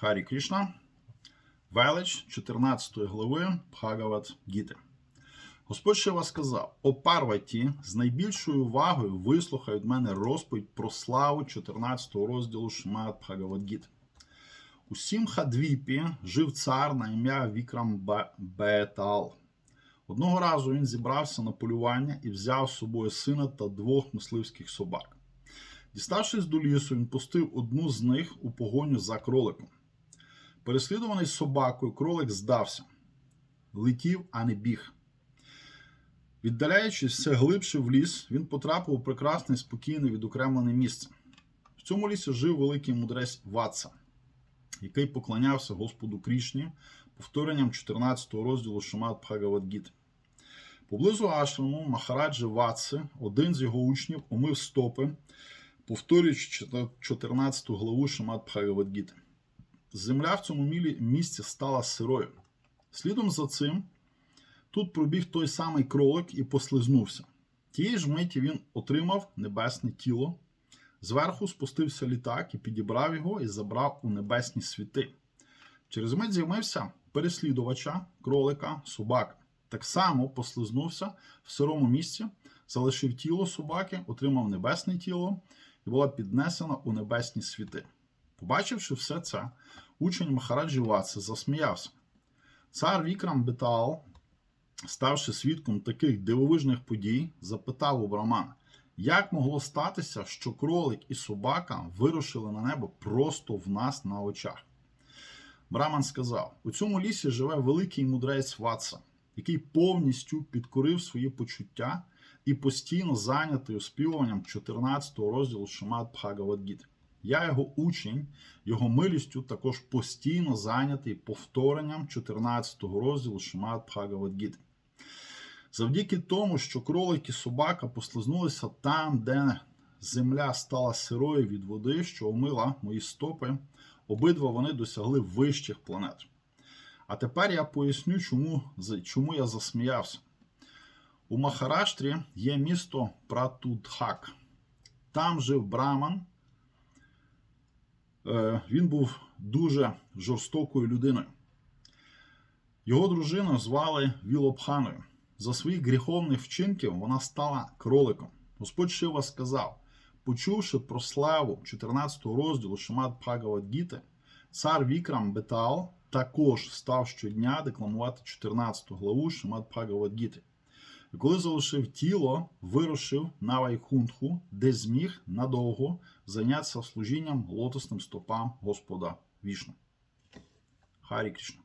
Харі Крішна, велич 14 глави Бхагават Гіти. Господь Шива сказав: О Парваті, з найбільшою увагою вислухай від мене розповідь про славу 14 розділу Шмат Бхагават-гіти. У Сімхадвіпі жив цар на ім'я Вікрам Бе- Беетал. Одного разу він зібрався на полювання і взяв з собою сина та двох мисливських собак. Діставшись до лісу, він пустив одну з них у погоню за кроликом. Переслідуваний собакою, кролик здався, летів, а не біг. Віддаляючись все глибше в ліс, він потрапив у прекрасне, спокійне, відокремлене місце. В цьому лісі жив великий мудрець Ватса, який поклонявся Господу Крішні повторенням 14 розділу Шамат Бхагавадгіти. Поблизу Ашраму Махараджі Ватси, один з його учнів, умив стопи, повторюючи 14 главу Шамат Бхагавадгіти. Земля в цьому мілі- місці стала сирою. Слідом за цим Тут пробіг той самий кролик і послизнувся. Тієї ж миті він отримав небесне тіло. Зверху спустився літак і підібрав його і забрав у небесні світи. Через мить з'явився переслідувача, кролика, собака. Так само послизнувся в сирому місці, залишив тіло собаки, отримав небесне тіло і була піднесена у небесні світи. Побачивши все це, учень Махараджі Ватси засміявся. Цар Вікрам Бетаал ставши свідком таких дивовижних подій, запитав у Брамана, як могло статися, що кролик і собака вирушили на небо просто в нас на очах. Браман сказав: у цьому лісі живе великий мудрець Ватса, який повністю підкорив свої почуття і постійно зайнятий оспівуванням 14 розділу Шамат Бхагавадгіти. Я його учень, його милістю також постійно зайнятий повторенням 14 розділу Шамат Бхагавадгіти. Завдяки тому, що кролик і собака послизнулися там, де земля стала сирою від води, що омила мої стопи, обидва вони досягли вищих планет. А тепер я поясню, чому, чому я засміявся. У Махараштрі є місто Пратудхак. Там жив Браман. Е, Він був дуже жорстокою людиною. Його дружину звали Вілопханою. За своїх гріховних вчинків вона стала кроликом. Господь Шива сказав: почувши про славу 14 розділу Шамат Бхагавадгіти, цар Вікрам Бетал також став щодня декламувати 14 главу Шамат Бхагавадгіти. І коли залишив тіло, вирушив на Вайкунтху, де зміг надовго зайнятися служінням лотосним стопам Господа Вішну. Харі Кришна.